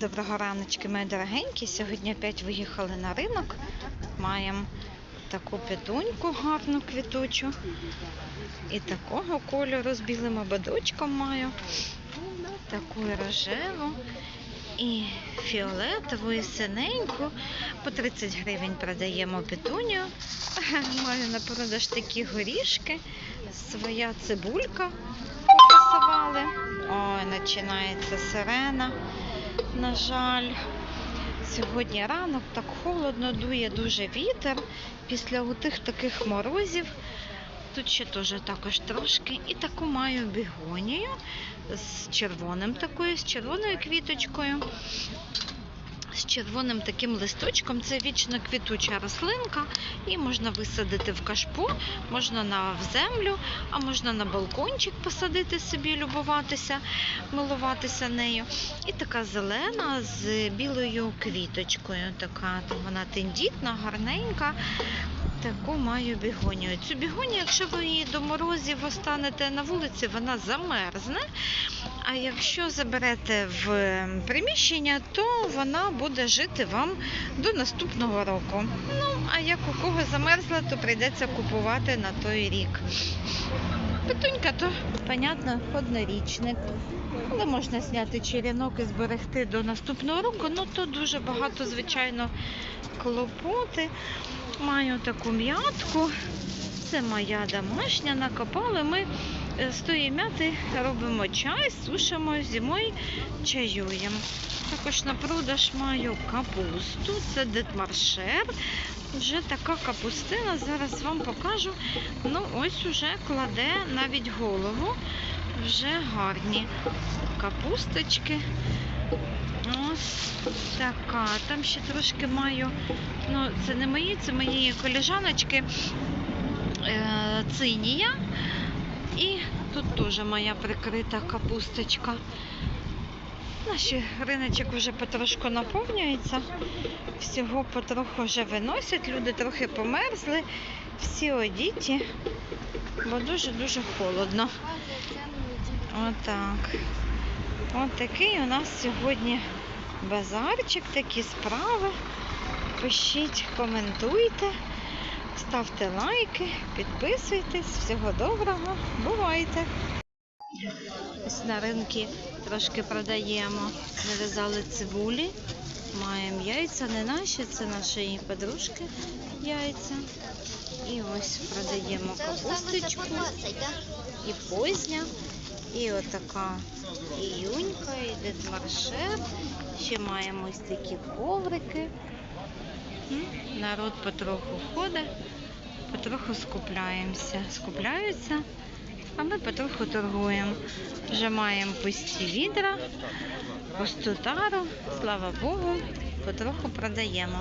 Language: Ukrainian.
Доброго раночки, мої дорогенькі. Сьогодні опять виїхали на ринок. Маємо таку петуньку гарну квітучу. І такого кольору з білим ободочком маю. Таку рожеву. І фіолетову, і синеньку. По 30 гривень продаємо петуню. Маю на продаж такі горішки. Своя цибулька попасували. Ой, починається сирена. На жаль, сьогодні ранок так холодно, дує дуже вітер. Після отих таких морозів. Тут ще теж також трошки. І таку маю бігонію з червоним такою, з червоною квіточкою. Червоним таким листочком це вічно квітуча рослинка, і можна висадити в кашпо, можна на в землю, а можна на балкончик посадити собі, любуватися, милуватися нею. І така зелена з білою квіточкою. Така вона тендітна, гарненька. Таку маю бігонію. Цю бігонію, якщо ви її до морозів останете на вулиці, вона замерзне. А якщо заберете в приміщення, то вона буде жити вам до наступного року. Ну, а як у кого замерзла, то прийдеться купувати на той рік. Петунька то, понятно, однорічник. Але можна зняти черенок і зберегти до наступного року. Ну то дуже багато, звичайно, клопоти. Маю таку м'ятку. Це моя домашня, накопали. Ми е, з тої м'яти робимо чай, сушимо зимою, чаюємо. Також на продаж маю капусту, це детмаршер. Вже така капустина, зараз вам покажу. Ну, ось уже кладе навіть голову. Вже гарні капусточки. Ось така. Там ще трошки маю. Ну, це не мої, це моєї коліжаночки цинія. І тут теж моя прикрита капусточка. Наш риночок вже потрошку наповнюється. Всього потроху вже виносять. Люди трохи померзли, всі одіті, бо дуже-дуже холодно. Отак. От такий у нас сьогодні базарчик, такі справи. Пишіть, коментуйте, ставте лайки, підписуйтесь. Всього доброго, бувайте! Ось на ринку трошки продаємо. Нав'язали цибулі, маємо яйця, не наші, це нашої подружки яйця. І ось продаємо капусточку і позня. І отака іюнька, і дедмаршер. Ще маємо ось такі коврики. Народ потроху ходить, потроху скупляємося. Скупляються, а ми потроху торгуємо. Вже маємо пусті відра, пусту тару, слава Богу, потроху продаємо.